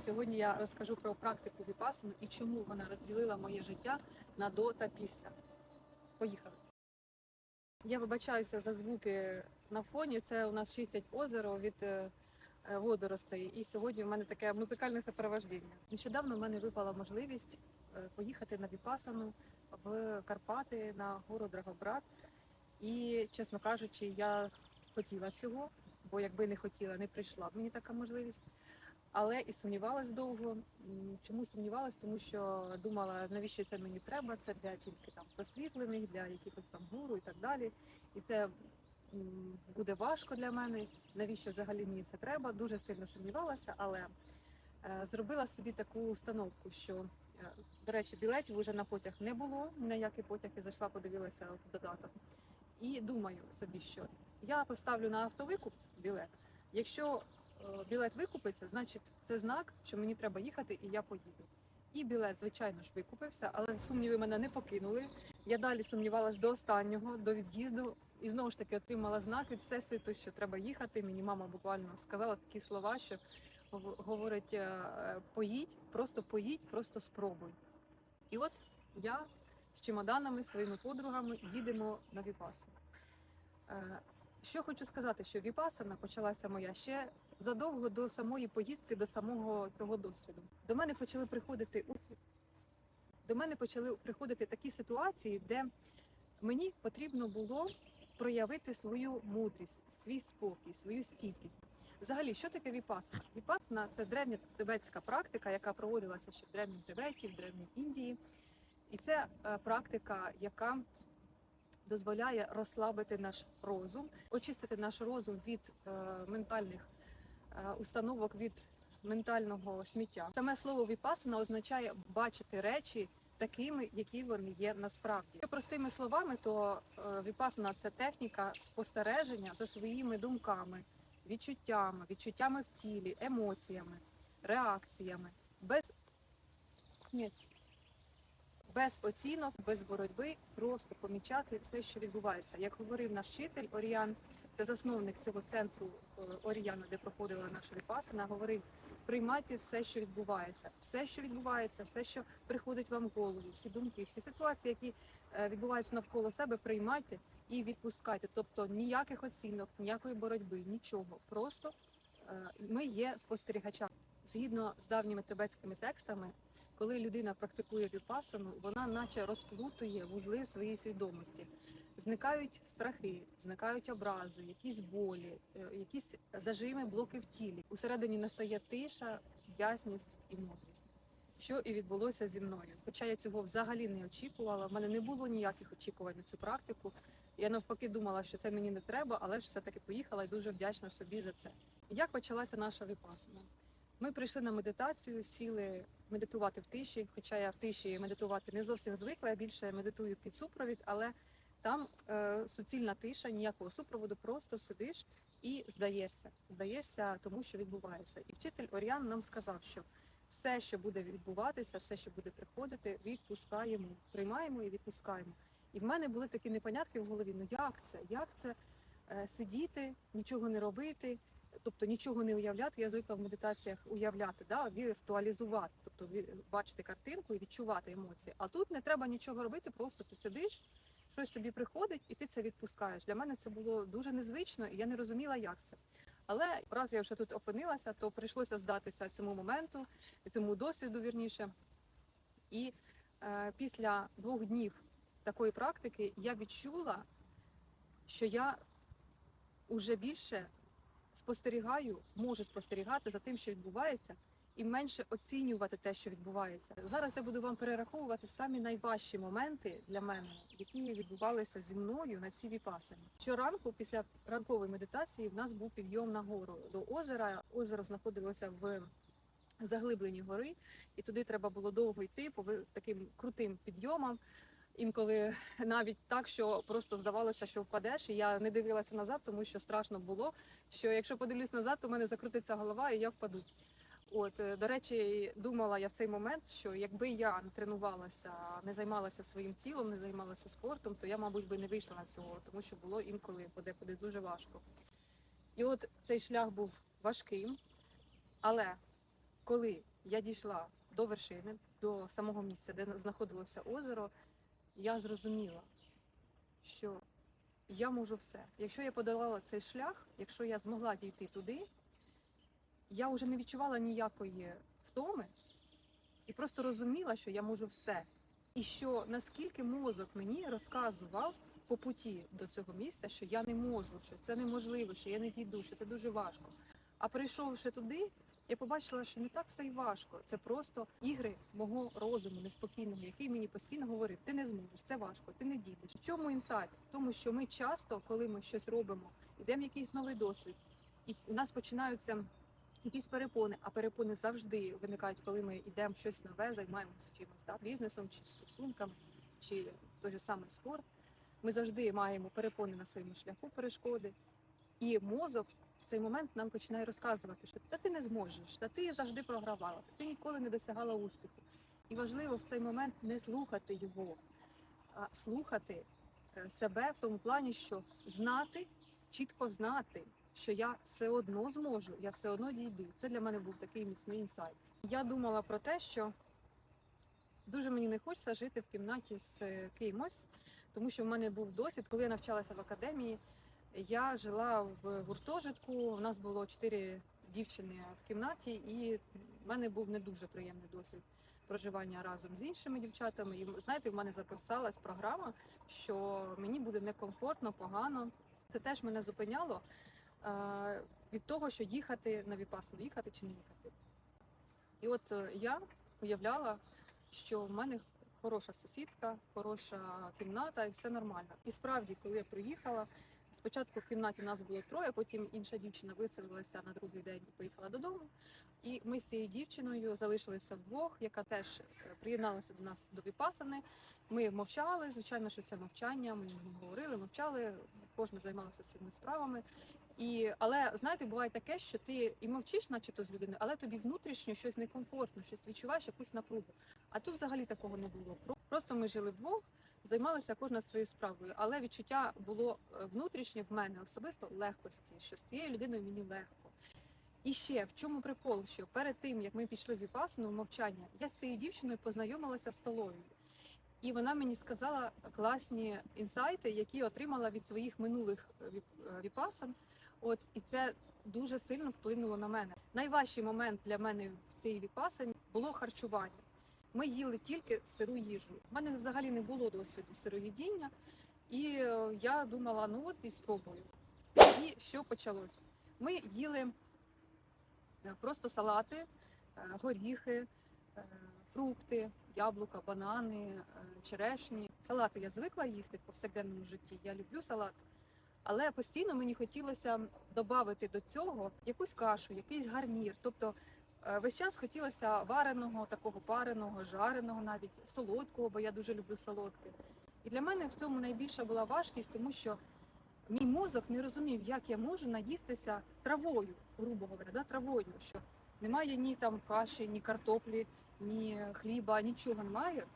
Сьогодні я розкажу про практику віпасану і чому вона розділила моє життя на до та після. Поїхали. Я вибачаюся за звуки на фоні. Це у нас чистять озеро від е, е, водоростей. І сьогодні в мене таке музикальне супроводження. Нещодавно в мене випала можливість е, поїхати на віпасану в Карпати на гору Драгобрат. І, чесно кажучи, я хотіла цього, бо якби не хотіла, не прийшла б мені така можливість. Але і сумнівалась довго. Чому сумнівалась? Тому що думала, навіщо це мені треба? Це для тільки там просвітлених, для якихось там гуру і так далі. І це буде важко для мене. Навіщо взагалі мені це треба? Дуже сильно сумнівалася, але е, зробила собі таку установку, що е, до речі, білетів вже на потяг не було. ні На який потяг я зайшла, подивилася в додаток. І думаю собі, що я поставлю на автовикуп білет. Якщо білет викупиться, значить це знак, що мені треба їхати, і я поїду. І білет, звичайно ж, викупився, але сумніви мене не покинули. Я далі сумнівалась до останнього, до від'їзду, і знову ж таки отримала знак від всесвіту, що треба їхати. Мені мама буквально сказала такі слова, що говорить: е, поїдь, просто поїдь, просто спробуй. І от я з чемоданами, своїми подругами їдемо на Віпасу. Що хочу сказати, що Віпасана почалася моя ще задовго до самої поїздки, до самого цього досвіду. До мене почали приходити у. До мене почали приходити такі ситуації, де мені потрібно було проявити свою мудрість, свій спокій, свою стійкість. Взагалі, що таке віпасана? Віпасана це древня тибетська практика, яка проводилася ще в древньому Тибеті, в древній Індії. І це е, практика, яка дозволяє розслабити наш розум, очистити наш розум від е, ментальних е, установок, від ментального сміття. Саме слово віпасана означає бачити речі такими, які вони є насправді. Простими словами, то е, віпасана це техніка спостереження за своїми думками, відчуттями, відчуттями в тілі, емоціями, реакціями, без Ні. Без оцінок, без боротьби, просто помічати все, що відбувається. Як говорив наш вчитель Оріан, це засновник цього центру е, Оріана, де проходила наша віпасана, говорив: приймайте все, що відбувається, все, що відбувається, все, що приходить вам в голову, всі думки, всі ситуації, які е, відбуваються навколо себе, приймайте і відпускайте. Тобто ніяких оцінок, ніякої боротьби, нічого. Просто е, ми є спостерігачами. Згідно з давніми тибетськими текстами, коли людина практикує віпасану, вона наче розплутує вузли в своїй свідомості. Зникають страхи, зникають образи, якісь болі, е, якісь зажими, блоки в тілі. Усередині настає тиша, ясність і мудрість. Що і відбулося зі мною. Хоча я цього взагалі не очікувала. в мене не було ніяких очікувань на цю практику. Я навпаки думала, що це мені не треба, але ж все-таки поїхала і дуже вдячна собі за це. Як почалася наша віпасана? Ми прийшли на медитацію, сіли медитувати в тиші, хоча я в тиші медитувати не зовсім звикла, я більше медитую під супровід, але там е, суцільна тиша, ніякого супроводу, просто сидиш і здаєшся. Здаєшся тому, що відбувається. І вчитель Оріан нам сказав, що все, що буде відбуватися, все, що буде приходити, відпускаємо, приймаємо і відпускаємо. І в мене були такі непонятки в голові: ну як це? Як це е, сидіти, нічого не робити? Тобто нічого не уявляти, я звикла в медитаціях уявляти, да, віртуалізувати, тобто бачити картинку і відчувати емоції. А тут не треба нічого робити, просто ти сидиш, щось тобі приходить, і ти це відпускаєш. Для мене це було дуже незвично, і я не розуміла, як це. Але раз я вже тут опинилася, то прийшлося здатися цьому моменту, цьому досвіду вірніше. І е, після двох днів такої практики я відчула, що я уже більше спостерігаю, можу спостерігати за тим, що відбувається, і менше оцінювати те, що відбувається. Зараз я буду вам перераховувати самі найважчі моменти для мене, які відбувалися зі мною на цій віпасані. Щоранку, після ранкової медитації, в нас був підйом на гору до озера. Озеро знаходилося в заглибленні гори, і туди треба було довго йти по таким крутим підйомам. Інколи навіть так, що просто здавалося, що впадеш, і я не дивилася назад, тому що страшно було. Що якщо подивлюсь назад, то в мене закрутиться голова, і я впаду. От е, до речі, думала я в цей момент, що якби я не тренувалася, не займалася своїм тілом, не займалася спортом, то я, мабуть, би не вийшла на цього, тому що було інколи подекуди дуже важко. І от цей шлях був важким, але коли я дійшла до вершини, до самого місця, де знаходилося озеро, я зрозуміла, що я можу все. Якщо я подолала цей шлях, якщо я змогла дійти туди, я вже не відчувала ніякої втоми і просто розуміла, що я можу все. І що наскільки мозок мені розказував по путі до цього місця, що я не можу, що це неможливо, що я не дійду, що це дуже важко. А прийшовши туди, я побачила, що не так все й важко. Це просто ігри мого розуму неспокійного, який мені постійно говорив: ти не зможеш, це важко, ти не дійдеш. В чому інсайт? Тому, що ми часто, коли ми щось робимо, йдемо в якийсь новий досвід, і у нас починаються якісь перепони, а перепони завжди виникають, коли ми йдемо щось нове, займаємося чимось, да, бізнесом чи стосунками, чи той же самий спорт. Ми завжди маємо перепони на своєму шляху, перешкоди. І мозок цей момент нам починає розказувати, що та ти не зможеш, та ти завжди програвала, та ти ніколи не досягала успіху. І важливо в цей момент не слухати його, а слухати е, себе в тому плані, що знати, чітко знати, що я все одно зможу, я все одно дійду. Це для мене був такий міцний інсайт. Я думала про те, що дуже мені не хочеться жити в кімнаті з кимось, тому що в мене був досвід, коли я навчалася в академії. Я жила в гуртожитку. У нас було чотири дівчини в кімнаті, і в мене був не дуже приємний досвід проживання разом з іншими дівчатами. І знаєте, в мене записалась програма, що мені буде некомфортно, погано. Це теж мене зупиняло е, від того, що їхати на Віпасну, їхати чи не їхати. І от е, я уявляла, що в мене хороша сусідка, хороша кімната і все нормально. І справді, коли я приїхала, спочатку в кімнаті нас було троє, потім інша дівчина виселилася на другий день і поїхала додому. І ми з цією дівчиною залишилися вдвох, яка теж е, приєдналася до нас до Віпасани. Ми мовчали, звичайно, що це мовчання. Ми говорили, мовчали, кожна займалася своїми справами. І, але знаєте, буває таке, що ти і мовчиш, начебто з людиною, але тобі внутрішньо щось некомфортно, щось відчуваєш, якусь напругу. А тут взагалі такого не було. Просто ми жили вдвох, займалися кожна своєю справою, але відчуття було е, внутрішнє в мене особисто легкості, що з цією людиною мені легко. І ще в чому прикол, що перед тим як ми пішли в віпасану в мовчання, я з цією дівчиною познайомилася в столовій. І вона мені сказала класні інсайти, які отримала від своїх минулих е, е, віпасан. От і це дуже сильно вплинуло на мене. Найважчий момент для мене в цій віпасані було харчування. Ми їли тільки сиру їжу. У мене взагалі не було досвіду сироїдіння, і е, я думала, ну от і спробую. І що почалось? Ми їли е, просто салати, е, горіхи, фрукти, яблука, банани, черешні. Салати я звикла їсти в повсякденному житті. Я люблю салат. Але постійно мені хотілося додати до цього якусь кашу, якийсь гарнір. Тобто е, весь час хотілося вареного, такого пареного, жареного, навіть солодкого, бо я дуже люблю солодке. І для мене в цьому найбільша була важкість, тому що мій мозок не розумів, як я можу наїстися травою, грубо говоря, да, травою, що немає ні там каші, ні картоплі, ні хліба, нічого немає.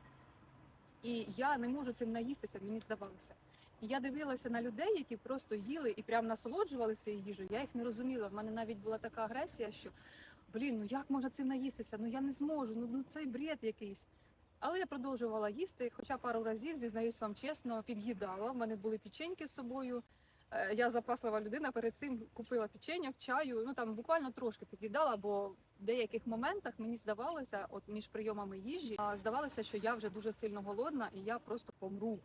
І я не можу цим наїстися, мені здавалося. І я дивилася на людей, які просто їли і прям насолоджувалися їжею. Я їх не розуміла. В мене навіть була така агресія, що блін, ну як можна цим наїстися? Ну я не зможу, ну, ну цей бред якийсь. Але я продовжувала їсти, хоча пару разів, зізнаюсь вам чесно, під'їдала. В мене були печеньки з собою. Е, Я запаслива людина, перед цим купила печеньок, чаю. Ну там буквально трошки під'їдала, бо в деяких моментах мені здавалося, от між прийомами їжі, здавалося, що я вже дуже сильно голодна і я просто помру.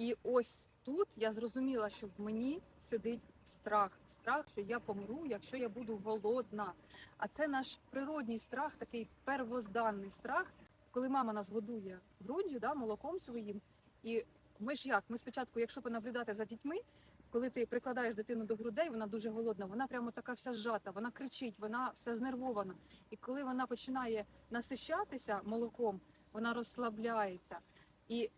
І ось тут я зрозуміла, що в мені сидить страх. Страх, що я помру, якщо я буду голодна. А це наш природній страх, такий первозданний страх, коли мама нас годує груддю, да, молоком своїм. І ми ж як? Ми спочатку, якщо понаблюдати за дітьми, коли ти прикладаєш дитину до грудей, вона дуже голодна, вона прямо така вся зжата, вона кричить, вона вся знервована. І коли вона починає насищатися молоком, вона розслабляється. І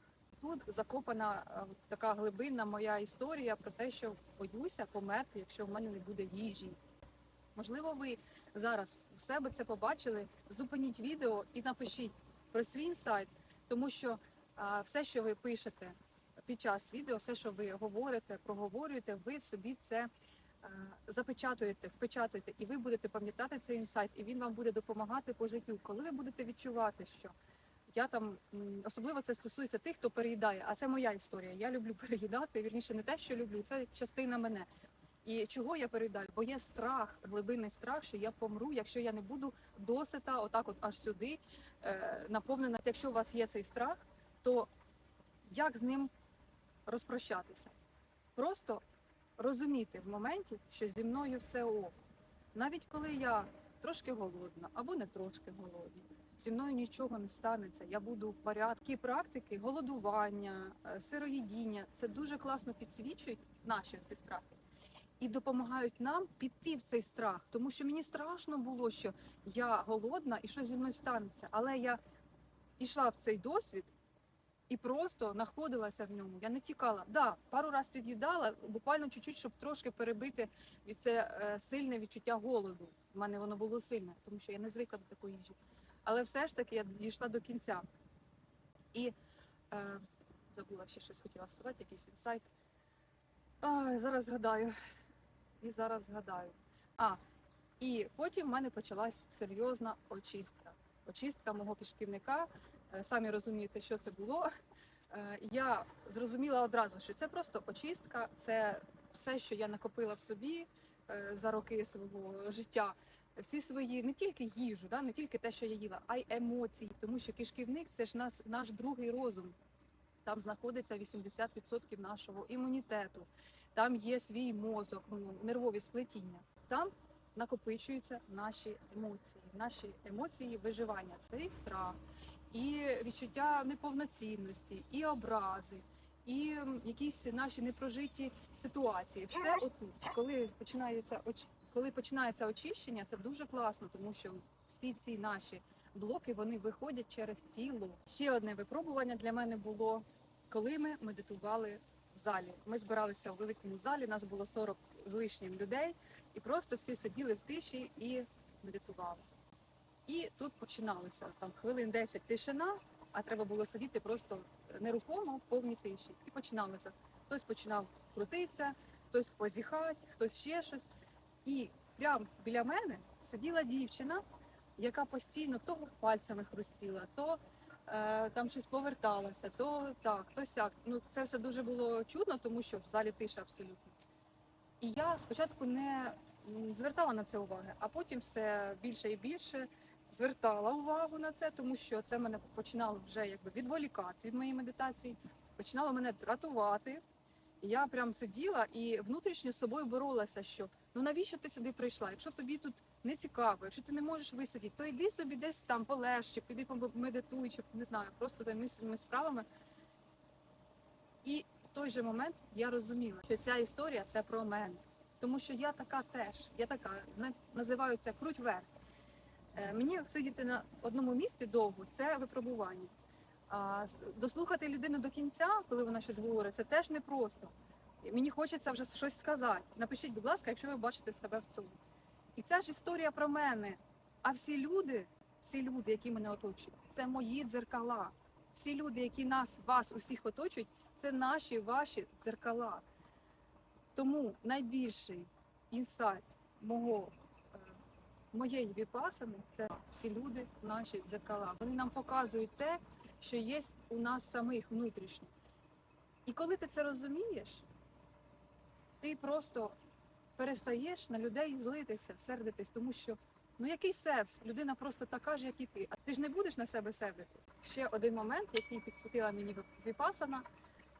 тут закопана е, така глибинна моя історія про те, що боюся померти, якщо в мене не буде їжі. Можливо, ви зараз в себе це побачили. Зупиніть відео і напишіть про свій інсайт, тому що а, все, що ви пишете під час відео, все, що ви говорите, проговорюєте, ви в собі це е, запечатуєте, впечатуєте, і ви будете пам'ятати цей інсайт, і він вам буде допомагати по життю. Коли ви будете відчувати, що я там особливо це стосується тих, хто переїдає, а це моя історія. Я люблю переїдати. Вірніше, не те, що люблю, це частина мене. І чого я переїдаю? Бо є страх, глибинний страх, що я помру, якщо я не буду досита, отак, от аж сюди е, наповнена. Якщо у вас є цей страх, то як з ним розпрощатися? Просто розуміти в моменті, що зі мною все ок. Навіть коли я трошки голодна або не трошки голодна, зі мною нічого не станеться. Я буду в порядку. Практики голодування, е, сироїдіння це дуже класно підсвічують наші ці страхи і допомагають нам піти в цей страх. Тому що мені страшно було, що я голодна і що зі мною станеться. Але я йшла в цей досвід і просто знаходилася в ньому. Я не тікала. Да, пару раз під'їдала, буквально чуть-чуть, щоб трошки перебити від це е, сильне відчуття голоду. У мене воно було сильне, тому що я не звикла до такої їжі. Але все ж таки я дійшла до кінця. І е, забула ще щось хотіла сказати, якийсь інсайт. А, зараз згадаю. І зараз згадаю. А, і потім в мене почалась серйозна очистка. Очистка мого кишківника. Е, Самі розумієте, що це було. Е, Я зрозуміла одразу, що це просто очистка, це все, що я накопила в собі е, за роки свого життя. Всі свої не тільки їжу, да, не тільки те, що я їла, а й емоції, тому що кишківник це ж нас, наш другий розум. Там знаходиться 80% нашого імунітету, там є свій мозок, ну, нервові сплетіння. Там накопичуються наші емоції, наші емоції виживання. Це і страх, і відчуття неповноцінності, і образи, і якісь наші непрожиті ситуації. Все отут. Коли починається оч- коли починається очищення, це дуже класно, тому що всі ці наші блоки вони виходять через тіло. Ще одне випробування для мене було, коли ми медитували в залі. Ми збиралися в великому залі, нас було 40 з лишнім людей, і просто всі сиділи в тиші і медитували. І тут починалося там хвилин 10 тишина, а треба було сидіти просто нерухомо в повній тиші. І починалося. Хтось починав крутитися, хтось позіхати, хтось ще щось. І прямо біля мене сиділа дівчина, яка постійно то пальцями хрустіла, то е, там щось поверталася, то так, то сяк. Ну це все дуже було чудно, тому що в залі тиша абсолютно. І я спочатку не звертала на це уваги, а потім все більше і більше звертала увагу на це, тому що це мене починало вже якби відволікати від моєї медитації, починало мене дратувати. Я прям сиділа і внутрішньо з собою боролася, що ну навіщо ти сюди прийшла? Якщо тобі тут не цікаво, якщо ти не можеш висидіти, то йди собі десь там полеж, чи піди помедитуй, чи не знаю, просто займись своїми справами. І в той же момент я розуміла, що ця історія це про мене. Тому що я така теж, я така, на- називаю це круть вверх. Е, Мені сидіти на одному місці довго це випробування. Дослухати людину до кінця, коли вона щось говорить, це теж непросто. Мені хочеться вже щось сказати. Напишіть, будь ласка, якщо ви бачите себе в цьому. І ця ж історія про мене. А всі люди, всі люди, які мене оточують, це мої дзеркала. Всі люди, які нас, вас, усіх оточують, це наші ваші дзеркала. Тому найбільший інсайт мого, е, моєї віпасани це всі люди, наші дзеркала. Вони нам показують те, що є у нас самих внутрішньо. І коли ти це розумієш, ти просто перестаєш на людей злитися, сердитись, тому що ну який сенс? Людина просто така ж, як і ти. А ти ж не будеш на себе сердитись. Ще один момент, який підсвітила мені віпасана,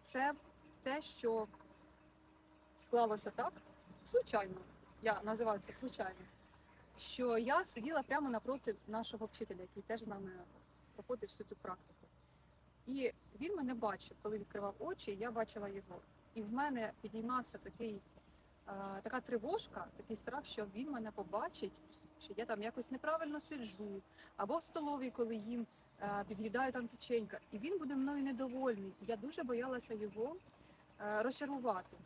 це те, що склалося так, случайно, я називаю це случайно, що я сиділа прямо напроти нашого вчителя, який теж з нами проходив всю цю практику. І він мене бачив, коли відкривав очі, я бачила його. І в мене підіймався такий, е, така тривожка, такий страх, що він мене побачить, що я там якось неправильно сиджу, або в столовій, коли їм е, під'їдаю там печенька. І він буде мною недовольний. Я дуже боялася його е, розчарувати.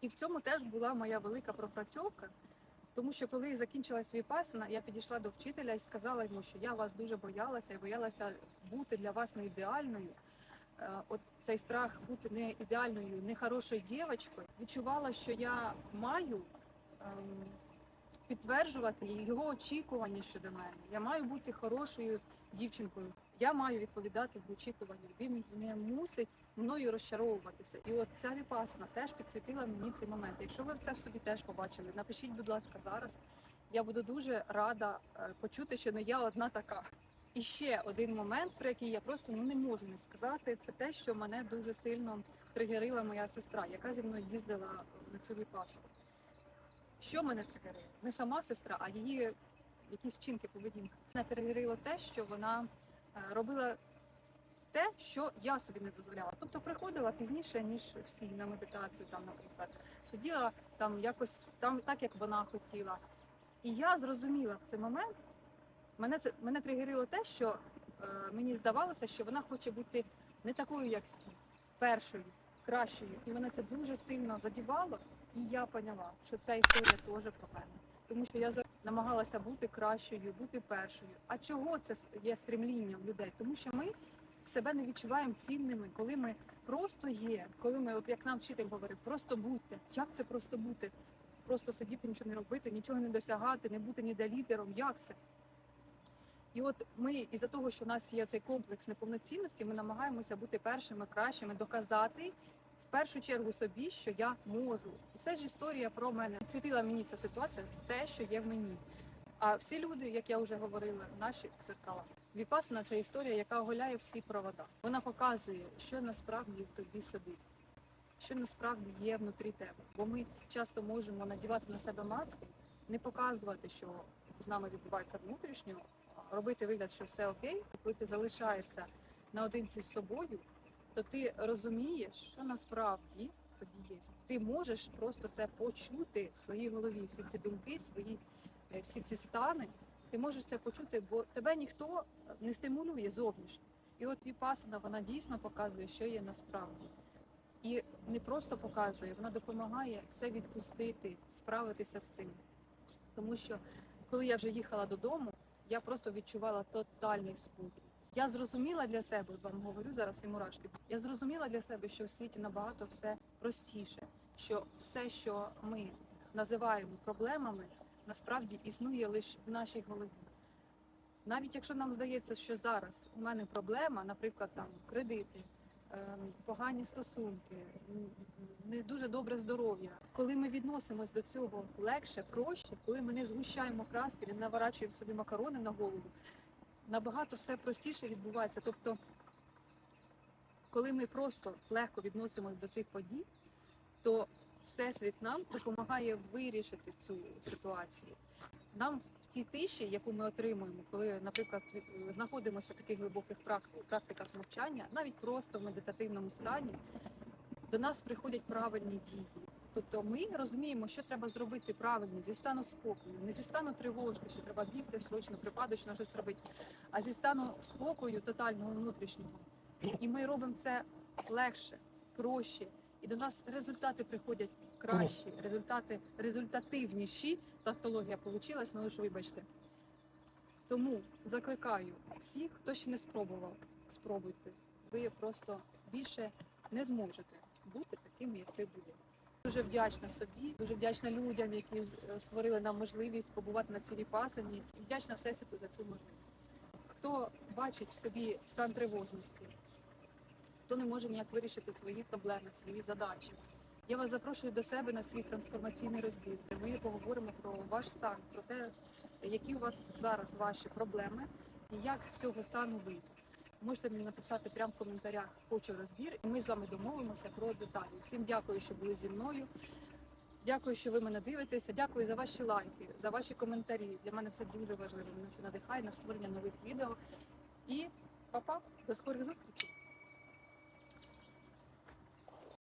І в цьому теж була моя велика пропрацьовка, тому що коли закінчилась віпасана, я підійшла до вчителя і сказала йому, що я вас дуже боялася і боялася бути для вас не ідеальною. е, от цей страх бути не ідеальною, не хорошою дівчинкою, відчувала, що я маю ем, підтверджувати його очікування щодо мене. Я маю бути хорошою дівчинкою. Я маю відповідати його очікуванням. Він не мусить мною розчаровуватися. І от ця віпасана теж підсвітила мені цей момент. Якщо ви це в собі теж побачили, напишіть, будь ласка, зараз. Я буду дуже рада е, почути, що не я одна така. І ще один момент, про який я просто ну, не можу не сказати, це те, що мене дуже сильно тригерила моя сестра, яка зі мною їздила на цю віпасу. Що мене тригерило? Не сама сестра, а її якісь вчинки поведінки. Мене тригерило те, що вона е, робила те, що я собі не дозволяла. Тобто приходила пізніше, ніж всі на медитацію, там, наприклад, сиділа там якось там так, як вона хотіла. І я зрозуміла в цей момент, мене це мене тригерило те, що е, мені здавалося, що вона хоче бути не такою, як всі, першою, кращою. І мене це дуже сильно задівало. І я поняла, що ця історія теж про мене. Тому що я намагалася бути кращою, бути першою. А чого це є стремлінням людей? Тому що ми себе не відчуваємо цінними, коли ми просто є, коли ми, от як нам вчитель говорив, просто будьте. Як це просто бути? Просто сидіти, нічого не робити, нічого не досягати, не бути ніде лідером. Як це? І от ми, із-за того, що в нас є цей комплекс неповноцінності, ми намагаємося бути першими, кращими, доказати в першу чергу собі, що я можу. І це ж історія про мене. Світила мені ця ситуація, те, що є в мені. А всі люди, як я вже говорила, наші дзеркала. Віпасана це історія, яка оголяє всі провода. Вона показує, що насправді в тобі сидить, що насправді є внутрі тебе. Бо ми часто можемо надівати на себе маску, не показувати, що з нами відбувається внутрішньо, робити вигляд, що все окей. Коли ти залишаєшся наодинці з собою, то ти розумієш, що насправді тобі є. Ти можеш просто це почути в своїй голові, всі ці думки, свої е, всі ці стани. Ти можеш це почути, бо тебе ніхто не стимулює зовнішньо. І от Віпасана, вона дійсно показує, що є насправді. І не просто показує, вона допомагає це відпустити, справитися з цим. Тому що коли я вже їхала додому, я просто відчувала тотальний спокій. Я зрозуміла для себе, вам говорю зараз і мурашки. Я зрозуміла для себе, що в світі набагато все простіше, що все, що ми називаємо проблемами, насправді існує лише в нашій голові. Навіть якщо нам здається, що зараз у мене проблема, наприклад, там кредити, ем, погані стосунки, не дуже добре здоров'я. Коли ми відносимось до цього легше, проще, коли ми не згущаємо краски, не наворачуємо собі макарони на голову, набагато все простіше відбувається. Тобто, коли ми просто легко відносимось до цих подій, то Всесвіт нам допомагає вирішити цю ситуацію. Нам в цій тиші, яку ми отримуємо, коли, наприклад, знаходимося в таких глибоких практиках навчання, навіть просто в медитативному стані, до нас приходять правильні дії. Тобто ми розуміємо, що треба зробити правильно зі стану спокою, не зі стану тривожки, що треба бігти срочно, припадочно щось робити, а зі стану спокою тотального внутрішнього. І ми робимо це легше, проще. І до нас результати приходять кращі, результати результативніші. Тавтологія вийшла, ну що вибачте. Тому закликаю всіх, хто ще не спробував, спробуйте. Ви просто більше не зможете бути такими, як ви були. Дуже вдячна собі, дуже вдячна людям, які е, створили нам можливість побувати на цій віпасані. І вдячна Всесвіту за цю можливість. Хто бачить в собі стан тривожності, хто не може ніяк вирішити свої проблеми, свої задачі. Я вас запрошую до себе на свій трансформаційний розбір, де ми поговоримо про ваш стан, про те, які у вас зараз ваші проблеми і як з цього стану вийти. Можете мені написати прямо в коментарях хочу розбір, і ми з вами домовимося про деталі. Всім дякую, що були зі мною. Дякую, що ви мене дивитеся. Дякую за ваші лайки, за ваші коментарі. Для мене це дуже важливо. Мене це надихає на створення нових відео. І па-па, до скорих зустрічей!